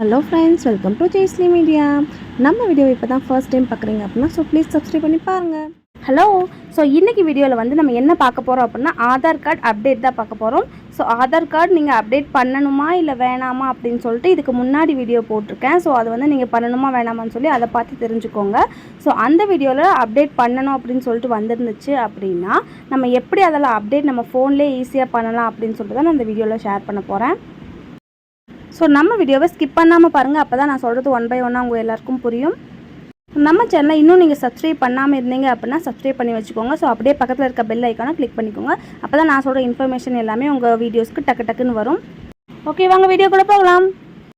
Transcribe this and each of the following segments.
Hello friends welcome to Jaisly media நம்ம video இப்போ தான் ஃபர்ஸ்ட் டைம் பார்க்குறீங்க அப்படின்னா ஸோ ப்ளீஸ் சப்ஸ்கிரைப் பண்ணி பாருங்கள் ஹலோ ஸோ இன்றைக்கி வீடியோவில் வந்து நம்ம என்ன பார்க்க போகிறோம் அப்படின்னா ஆதார் கார்டு அப்டேட் தான் பார்க்க போகிறோம் ஸோ ஆதார் கார்டு நீங்கள் அப்டேட் பண்ணணுமா இல்லை வேணாமா அப்படின்னு சொல்லிட்டு இதுக்கு முன்னாடி வீடியோ போட்டிருக்கேன். ஸோ அது வந்து நீங்கள் பண்ணணுமா வேணாமான்னு சொல்லி அதை பார்த்து தெரிஞ்சுக்கோங்க. ஸோ அந்த வீடியோவில் அப்டேட் பண்ணணும் அப்படின்னு சொல்லிட்டு வந்துருந்துச்சு அப்படின்னா நம்ம எப்படி அதெல்லாம் அப்டேட் நம்ம ஃபோன்லேயே ஈஸியாக பண்ணலாம் அப்படின்னு சொல்லிட்டு தான் நான் அந்த வீடியோவில் ஷேர் பண்ண போகிறேன் ஸோ நம்ம வீடியோவை ஸ்கிப் பண்ணாமல் பாருங்கள் அப்போ தான் நான் சொல்கிறது ஒன் பை ஒன்னாக உங்கள் எல்லாருக்கும் புரியும். நம்ம சேனலை இன்னும் நீங்கள் சப்ஸ்கிரைப் பண்ணாமல் இருந்தீங்க அப்படின்னா சப்ஸ்கிரைப் பண்ணி வச்சுக்கோங்க. ஸோ அப்படியே பக்கத்தில் இருக்க பெல் ஐக்கானை கிளிக் பண்ணிக்கோங்க. அப்போ தான் நான் சொல்கிற இன்ஃபர்மேஷன் எல்லாமே உங்கள் வீடியோஸ்க்கு டக்கு டக்குன்னு வரும். ஓகே வாங்க வீடியோ கூட போகலாம்.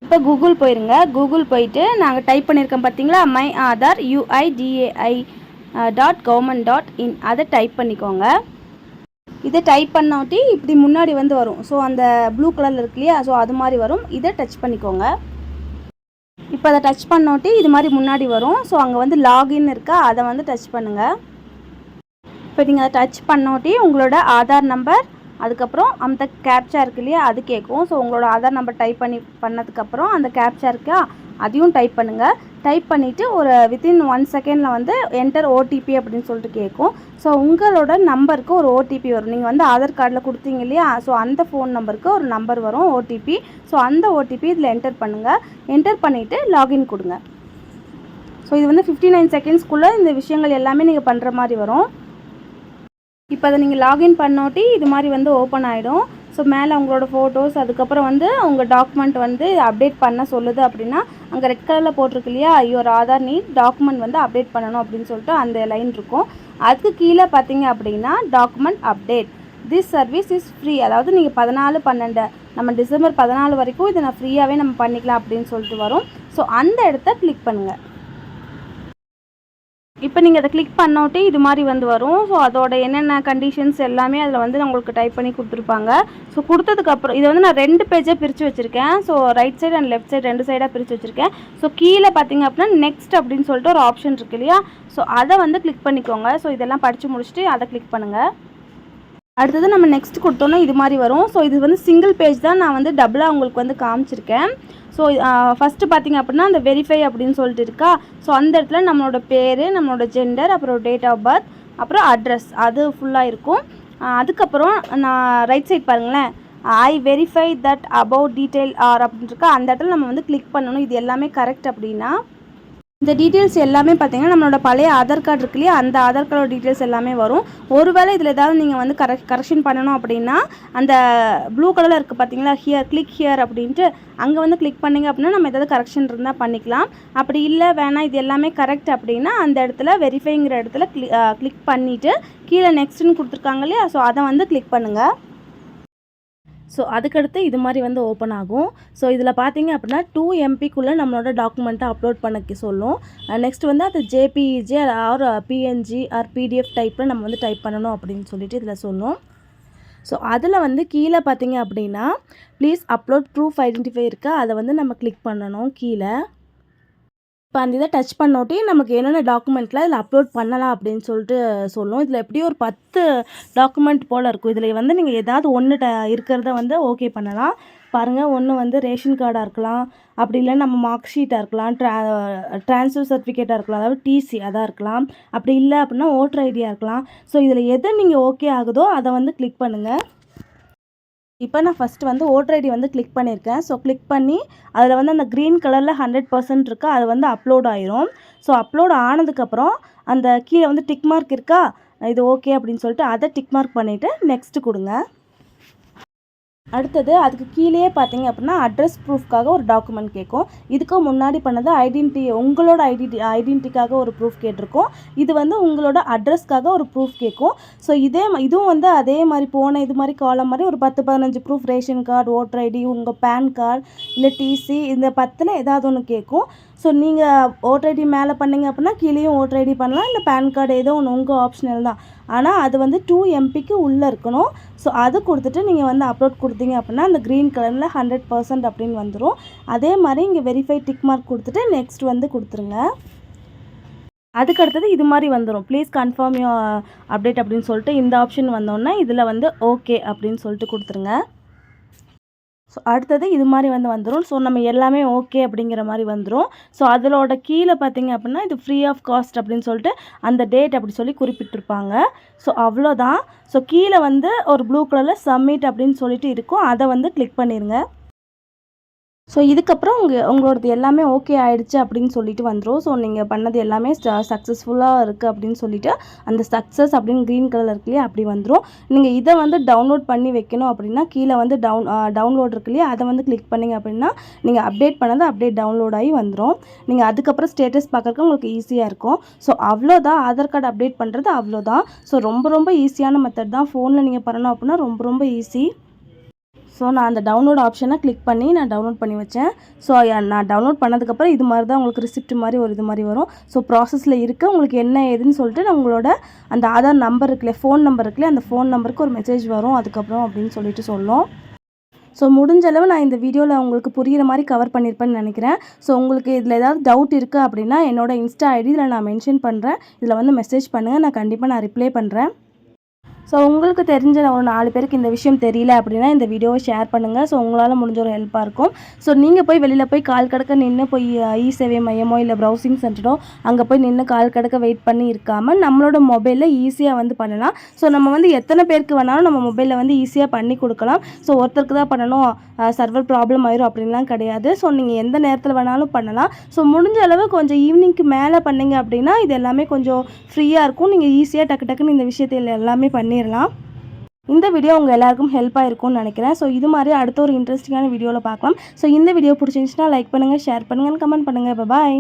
இப்போ கூகுள் போயிருங்க. கூகுள் போயிட்டு நாங்கள் டைப் பண்ணியிருக்கோம் பார்த்தீங்களா my Aadhaar UIDAI dot government dot in அதை டைப் பண்ணிக்கோங்க. இதை டைப் பண்ணாட்டி இப்படி முன்னாடி வந்து வரும். ஸோ அந்த ப்ளூ கலரில் இருக்கு இல்லையா? ஸோ அது மாதிரி வரும். இதை டச் பண்ணிக்கோங்க. இப்போ அதை டச் பண்ணாட்டி இது மாதிரி முன்னாடி வரும். ஸோ அங்கே வந்து லாகின் இருக்கா? அதை வந்து டச் பண்ணுங்கள் இப்போ நீங்கள் அதை டச் பண்ணாட்டி உங்களோட ஆதார் நம்பர் அதுக்கப்புறம் அந்த கேப்சா இருக்கு இல்லையா அது கேட்கும் ஸோ உங்களோட ஆதார் நம்பர் டைப் பண்ணி பண்ணதுக்கப்புறம் அந்த கேப்சா இருக்கா அதையும் டைப் பண்ணுங்கள் டைப் பண்ணிவிட்டு ஒரு வித்தின் ஒன் செகண்டில் வந்து என்டர் ஓடிபி அப்படின்னு சொல்லிட்டு கேட்கும். ஸோ உங்களோட நம்பருக்கு ஒரு ஓடிபி வரும். நீங்கள் வந்து ஆதார் கார்டில் கொடுத்தீங்க இல்லையா? ஸோ அந்த ஃபோன் நம்பருக்கு ஒரு நம்பர் வரும் ஓடிபி ஸோ அந்த ஓடிபி இதில் என்டர் பண்ணுங்கள் என்டர் பண்ணிவிட்டு லாகின் கொடுங்க. ஸோ இது வந்து ஃபிஃப்டி நைன் செகண்ட்ஸ்க்குள்ளே இந்த விஷயங்கள் எல்லாமே நீங்கள் பண்ணுற மாதிரி வரும். இப்போ அதை நீங்கள் லாகின் பண்ணோட்டி இது மாதிரி வந்து ஓப்பன் ஆகிடும் ஸோ மேலே உங்களோட ஃபோட்டோஸ் அதுக்கப்புறம் வந்து உங்கள் டாக்குமெண்ட் வந்து அப்டேட் பண்ண சொல்லுது அப்படின்னா அங்கே ரெட் கலரில் போட்டிருக்கு இல்லையா? யுவர் ஆதார் நீட் டாக்குமெண்ட் வந்து அப்டேட் பண்ணணும் அப்படின்னு சொல்லிட்டு அந்த லைன் இருக்கும். அதுக்கு கீழே பார்த்தீங்க அப்படின்னா document update this service is free அதாவது நீங்கள் பதினாலு பன்னெண்டு நம்ம டிசம்பர் பதினாலு வரைக்கும் இதை நான் ஃப்ரீயாகவே நம்ம பண்ணிக்கலாம் அப்படின்னு சொல்லிட்டு வரும். ஸோ அந்த இடத்த கிளிக் பண்ணுங்கள் இப்போ நீங்கள் அதை கிளிக் பண்ணோட்டே இது மாதிரி வந்து வரும். ஸோ அதோட என்னென்ன கண்டிஷன்ஸ் எல்லாமே அதில் வந்து உங்களுக்கு டைப் பண்ணி கொடுத்துருப்பாங்க. ஸோ கொடுத்ததுக்கப்புறம் இதை வந்து நான் ரெண்டு பேஜாக பிரித்து வச்சுருக்கேன். So right side and left side ரெண்டு சைடாக பிரித்து வச்சுருக்கேன். ஸோ கீழே பார்த்தீங்க அப்படின்னா நெக்ஸ்ட் அப்படின்னு சொல்லிட்டு ஒரு ஆப்ஷன் இருக்கு இல்லையா? ஸோ அதை வந்து கிளிக் பண்ணிக்கோங்க. ஸோ இதெல்லாம் படித்து முடிச்சுட்டு அதை கிளிக் பண்ணுங்கள் அடுத்தது நம்ம நெக்ஸ்ட் கொடுத்தோன்னா இது மாதிரி வரும். ஸோ இது வந்து சிங்கிள் பேஜ் தான் நான் வந்து டபுளாக உங்களுக்கு வந்து காமிச்சிருக்கேன். ஸோ ஃபஸ்ட்டு பார்த்தீங்க அப்படின்னா அந்த வெரிஃபை அப்படின்னு சொல்லிட்டு இருக்கா? ஸோ அந்த இடத்துல நம்மளோட பேர் நம்மளோட ஜெண்டர் அப்புறம் டேட் ஆஃப் பர்த் அப்புறம் அட்ரஸ் அது ஃபுல்லாக இருக்கும். அதுக்கப்புறம் நான் ரைட் சைட் பாருங்களேன். I verify that about detail are அப்படின்னு இருக்கா? அந்த இடத்துல நம்ம வந்து கிளிக் பண்ணணும். இது எல்லாமே கரெக்ட் அப்படின்னா இந்த டீட்டெயில்ஸ் எல்லாமே பார்த்தீங்கன்னா நம்மளோட பழைய ஆதார் கார்டு இருக்கு இல்லையா? அந்த ஆதார் கார்டோட டீட்டெயில்ஸ் எல்லாமே வரும். ஒருவேளை இதில் ஏதாவது நீங்கள் வந்து கரெக்ட் கரெக்ஷன் பண்ணணும் அப்படின்னா அந்த ப்ளூ கலரில் இருக்குது பார்த்தீங்களா? ஹியர் கிளிக் ஹியர் அப்படின்ட்டு அங்கே வந்து கிளிக் பண்ணிங்க அப்படின்னா நம்ம ஏதாவது கரெக்ஷன் இருந்தால் பண்ணிக்கலாம். அப்படி இல்லை வேணாம் இது எல்லாமே கரெக்ட் அப்படின்னா அந்த இடத்துல வெரிஃபைங்கிற இடத்துல கிளிக் கிளிக் பண்ணிவிட்டு கீழே நெக்ஸ்ட்டுன்னு கொடுத்துருக்காங்க இல்லையா? ஸோ அதை வந்து கிளிக் பண்ணுங்கள் ஸோ அதுக்கடுத்து இது மாதிரி வந்து ஓப்பன் ஆகும். ஸோ இதில் பார்த்தீங்க அப்படின்னா டூ எம்பிக்குள்ளே நம்மளோட டாக்குமெண்ட்டை அப்லோட் பண்ண சொல்லும். நெக்ஸ்ட் வந்து அது JPEG or PNG or PDF டைப்பில் நம்ம வந்து டைப் பண்ணணும் அப்படின்னு சொல்லிட்டு இதில் சொல்லும். ஸோ அதில் வந்து கீழே பார்த்தீங்க அப்படின்னா ப்ளீஸ் அப்லோட் ப்ரூஃப் ஐடென்டிஃபை இருக்கா. அதை வந்து நம்ம கிளிக் பண்ணணும் கீழே. இப்போ அந்த இதை டச் பண்ணோட்டி நமக்கு என்னென்ன டாக்குமெண்ட்டில் இதில் அப்லோட் பண்ணலாம் அப்படின்னு சொல்லிட்டு சொல்லும் இதில் எப்படியும் ஒரு பத்து டாக்குமெண்ட் போல் இருக்கும். இதில் வந்து நீங்கள் ஏதாவது ஒன்று ட இருக்கிறத வந்து ஓகே பண்ணலாம். பாருங்கள் ஒன்று வந்து ரேஷன் கார்டாக இருக்கலாம். அப்படி இல்லை நம்ம மார்க் ஷீட்டாக இருக்கலாம். ட்ரா ட்ரான்ஸ்ஃபர் சர்டிஃபிகேட்டாக இருக்கலாம். அதாவது டிசி அதாக இருக்கலாம். அப்படி இல்லை அப்படின்னா ஓட்டர் ஐடியாக இருக்கலாம். ஸோ இதில் எது நீங்கள் ஓகே ஆகுதோ அதை வந்து கிளிக் பண்ணுங்கள் இப்போ நான் ஃபஸ்ட்டு வந்து ஓட்டர் ஐடி வந்து கிளிக் பண்ணியிருக்கேன். ஸோ கிளிக் பண்ணி அதில் வந்து அந்த க்ரீன் கலரில் ஹண்ட்ரட் பர்சன்ட் இருக்கா. அது வந்து அப்லோட் ஆயிரும். ஸோ அப்லோட் ஆனதுக்கப்புறம் அந்த கீழே வந்து டிக் மார்க் இருக்கா? இது ஓகே அப்படின்னு சொல்லிட்டு அதை டிக் மார்க் பண்ணிவிட்டு நெக்ஸ்ட்டு கொடுங்க. அடுத்தது அதுக்கு கீழேயே பார்த்தீங்க அப்படின்னா அட்ரஸ் ப்ரூஃப்காக ஒரு டாக்குமெண்ட் கேட்கும். இதுக்கு முன்னாடி பண்ணது ஐடென்டி உங்களோட ஐடென்டி ஐடென்டிக்காக ஒரு ப்ரூஃப் கேட்டிருக்கோம். இது வந்து உங்களோட அட்ரஸ்க்காக ஒரு ப்ரூஃப் கேட்கும். ஸோ இதே இதுவும் வந்து அதே மாதிரி போன இது மாதிரி காலம் மாதிரி ஒரு பத்து பதினஞ்சு proof ration card voter ID உங்கள் பேன் கார்டு இல்லை டிசி இந்த பத்தில் ஏதாவது ஒன்று கேட்கும். ஸோ நீங்கள் ஓட்டர் ஐடி மேலே பண்ணிங்க அப்படின்னா கீழேயும் ஓட்டர் ஐடி பண்ணலாம். இல்லை பேன் கார்டு ஏதோ ஒன்று உங்கள் ஆப்ஷனல் தான். ஆனால் அது வந்து டூ எம்பிக்கு உள்ளே இருக்கணும். ஸோ அது கொடுத்துட்டு நீங்கள் வந்து அப்லோட் கொடுத்தீங்க அப்படின்னா அந்த க்ரீன் கலரில் ஹண்ட்ரட் பர்சன்ட் அப்படின்னு வந்துடும் அதே மாதிரி இங்கே வெரிஃபை டிக் மார்க் கொடுத்துட்டு நெக்ஸ்ட் வந்து கொடுத்துருங்க. அதுக்கு அடுத்தது இது மாதிரி வந்துடும் ப்ளீஸ் கன்ஃபார்ம் யோ அப்டேட் அப்படின்னு சொல்லிட்டு இந்த ஆப்ஷன் வந்தோன்னா இதில் வந்து ஓகே அப்படின்னு சொல்லிட்டு கொடுத்துருங்க. ஸோ அடுத்தது இது மாதிரி வந்து வந்துடும் ஸோ நம்ம எல்லாமே ஓகே அப்படிங்கிற மாதிரி வந்துடும் ஸோ அதோட கீழே பார்த்திங்க அப்படின்னா இது ஃப்ரீ ஆஃப் காஸ்ட் அப்படின்னு சொல்லிட்டு அந்த டேட் அப்படி சொல்லி குறிப்பிட்டிருப்பாங்க. ஸோ அவ்வளோதான். ஸோ கீழே வந்து ஒரு ப்ளூ கலரில் சப்மிட் அப்படின்னு சொல்லிட்டு இருக்கும். அதை வந்து கிளிக் பண்ணிடுங்க ஸோ இதுக்கப்புறம் உங்கள் உங்களோடது எல்லாமே ஓகே ஆயிடுச்சு அப்படின்னு சொல்லிட்டு வந்துடும் ஸோ நீங்கள் பண்ணது எல்லாமே சக்ஸஸ்ஃபுல்லாக இருக்குது அப்படின்னு சொல்லிட்டு அந்த சக்ஸஸ் அப்படின்னு க்ரீன் கலர் இருக்கு இல்லையா அப்படி வந்துடும் நீங்கள் இதை வந்து டவுன்லோட் பண்ணி வைக்கணும் அப்படின்னா கீழே வந்து டவுன் டவுன்லோட் இருக்கு இல்லையா அதை வந்து கிளிக் பண்ணிங்க அப்படின்னா நீங்கள் அப்டேட் பண்ணது அப்டேட் டவுன்லோட் ஆகி வந்துடும் நீங்கள் அதுக்கப்புறம் ஸ்டேட்டஸ் பார்க்குறக்கு உங்களுக்கு ஈஸியாக இருக்கும். ஸோ அவ்வளோதான். ஆதார் கார்டு அப்டேட் பண்ணுறது அவ்வளோதான். ஸோ ரொம்ப ரொம்ப ஈஸியான மெத்தட் தான். ஃபோனில் நீங்கள் பண்ணணும் அப்படின்னா ரொம்ப ரொம்ப ஈஸி ஸோ நான் அந்த டவுன்லோட் ஆப்ஷனை கிளிக் பண்ணி நான் டவுன்லோட் பண்ணி வச்சேன். ஸோ நான் டவுன்லோட் பண்ணதுக்கப்புறம் இது மாதிரி தான் உங்களுக்கு ரிசிப்ட் மாதிரி ஒரு இது மாதிரி வரும். ஸோ ப்ராசஸில் இருக்குது உங்களுக்கு என்ன ஏதுன்னு சொல்லிட்டு நான் உங்களோட அந்த ஆதார் நம்பர் இருக்குல்ல ஃபோன் நம்பர் இருக்குல்ல அந்த ஃபோன் நம்பருக்கு ஒரு மெசேஜ் வரும். அதுக்கப்புறம் அப்படின்னு சொல்லிட்டு சொல்லும். ஸோ முடிஞ்ச அளவு நான் இந்த வீடியோவில் உங்களுக்கு புரிகிற மாதிரி கவர் பண்ணியிருப்பேன்னு நினைக்கிறேன். ஸோ உங்களுக்கு இதில் ஏதாவது டவுட் இருக்குது அப்படின்னா என்னோட இன்ஸ்டா ஐடி இதில் நான் மென்ஷன் பண்ணுறேன் இதில் வந்து மெசேஜ் பண்ணுங்கள் நான் கண்டிப்பாக நான் ரிப்ளை பண்ணுறேன் ஸோ உங்களுக்கு தெரிஞ்ச ஒரு நாலு பேருக்கு இந்த விஷயம் தெரியல அப்படின்னா இந்த வீடியோவை ஷேர் பண்ணுங்கள் ஸோ உங்களால் முடிஞ்ச ஒரு ஹெல்ப்பாக இருக்கும். ஸோ நீங்கள் போய் வெளியில் போய் கால் கடக்க நின்று போய் இ சேவை மையமோ இல்லை ப்ரௌசிங் சென்டரோ அங்கே போய் நின்று கால் கடக்க வெயிட் பண்ணி இருக்காமல் நம்மளோட மொபைலில் ஈஸியாக வந்து பண்ணலாம். ஸோ நம்ம வந்து எத்தனை பேருக்கு வேணாலும் நம்ம மொபைலில் வந்து ஈஸியாக பண்ணி கொடுக்கலாம். ஸோ ஒருத்தருக்கு தான் பண்ணணும் சர்வர் ப்ராப்ளம் ஆயிரும் அப்படின்லாம் கிடையாது. ஸோ நீங்கள் எந்த நேரத்தில் வேணாலும் பண்ணலாம். ஸோ முடிஞ்ச அளவு கொஞ்சம் ஈவினிங்க்கு மேலே பண்ணீங்க அப்படின்னா இது எல்லாமே கொஞ்சம் ஃப்ரீயாக இருக்கும். நீங்கள் ஈஸியாக டக்கு டக்குன்னு இந்த விஷயத்தில் எல்லாமே பண்ணி பண்ணிடலாம். இந்த வீடியோ உங்கள் எல்லாருக்கும் ஹெல்ப்பாக இருக்கும்னு நினைக்கிறேன். ஸோ இது மாதிரி அடுத்த ஒரு இன்ட்ரெஸ்டிங்கான வீடியோவில் பார்க்கலாம். ஸோ இந்த வீடியோ பிடிச்சிருந்துச்சுன்னா லைக் பண்ணுங்கள் ஷேர் பண்ணுங்கள் கமெண்ட் பண்ணுங்கள் பாய்